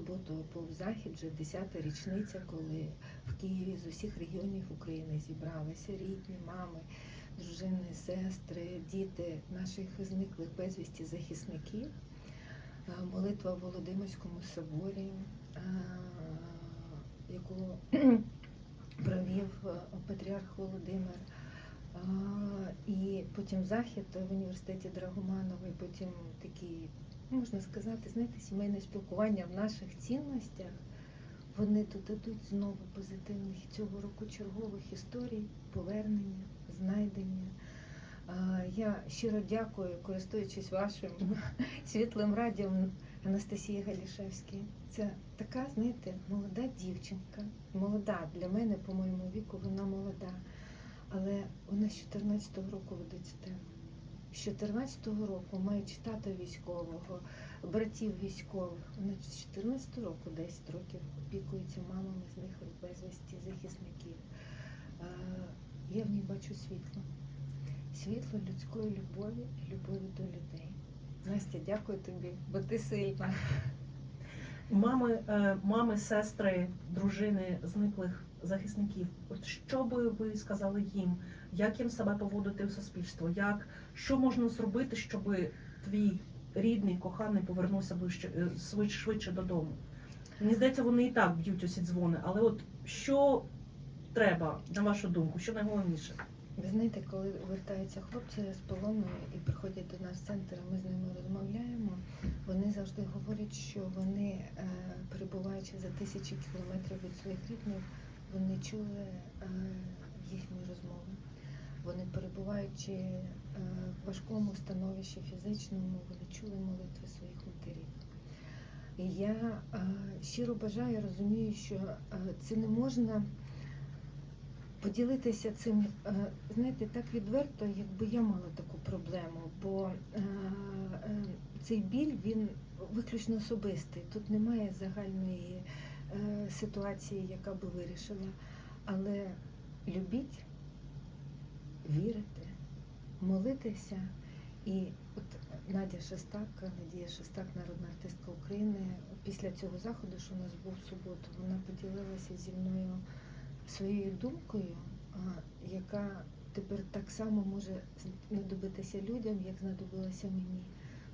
суботу був захід, вже 10-та річниця, коли в Києві з усіх регіонів України зібралися рідні, мами, дружини, сестри, діти наших зниклих безвісті захисників. Е, Молитва в Володимирському соборі, е, яку провів е, патріарх Володимир. І потім захід в університеті Драгоманова, і потім такий, можна сказати, знаєте, сімейне спілкування в наших цінностях. Вони додадуть знову позитивних цього року чергових історій, повернення, знайдення. Я щиро дякую, користуючись вашим світлим радіо Анастасії Галішевській. Це така, знаєте, молода дівчинка. Молода для мене, по моєму віку, вона молода. Але вона з 14-го року ведуть STEM. З 14-го року має тата військового, братів військових. Вона з 14-го року, 10 років опікується мамами зниклих безвісті, захисників. Е, Я в ній бачу світло. Світло людської любові і любові до людей. Настя, дякую тобі, бо ти сильна. Мами, е, мами, сестри, дружини зниклих захисників. От що би ви сказали їм? Як їм себе поводити в суспільство? Як що можна зробити, щоб твій рідний, коханий повернувся ближче е, швидше, швидше додому? Мені здається, вони і так б'ють усі дзвони, але от що треба, на вашу думку, що найголовніше? Ви знаєте, коли вертаються хлопці з полону і приходять до нас в центр, ми з ними розмовляємо. Вони завжди говорять, що вони, е, перебуваючи за тисячі кілометрів від своїх рідних, вони чули е, їхні розмови. Вони перебуваючи е, в важкому становищі фізичному, вони чули молитви своїх матерів. І я е, щиро бажаю, розумію, що це не можна поділитися цим, знаєте, так відверто, якби я мала таку проблему, бо цей біль він виключно особистий. Тут немає загальної ситуації, яка би вирішила. Але любіть, вірити, молитися. І от Надя Шестак, Надія Шестак, народна артистка України, після цього заходу, що у нас був в суботу, вона поділилася зі мною своєю думкою, яка тепер так само може знадобитися людям, як знадобилася мені.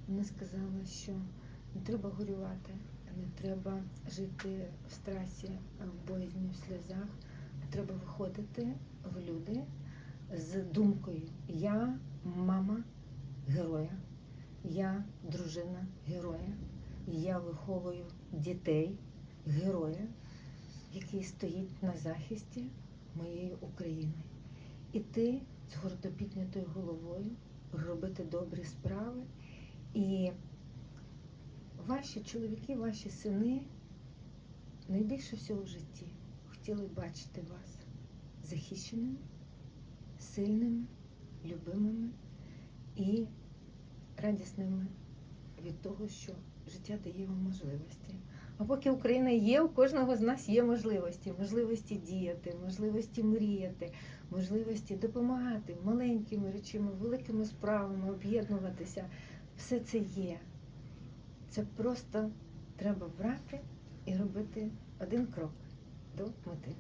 Вона сказала, що не треба горювати, не треба жити в страсі, в боязні, в сльозах, треба виходити в люди з думкою Я мама героя, я дружина героя, я виховую дітей героя який стоїть на захисті моєї України. Іти з гордо піднятою головою, робити добрі справи. І ваші чоловіки, ваші сини найбільше всього в житті хотіли бачити вас захищеними, сильними, любимими і радісними від того, що життя дає вам можливості. А поки Україна є, у кожного з нас є можливості, можливості діяти, можливості мріяти, можливості допомагати маленькими речами, великими справами, об'єднуватися. Все це є. Це просто треба брати і робити один крок до мети.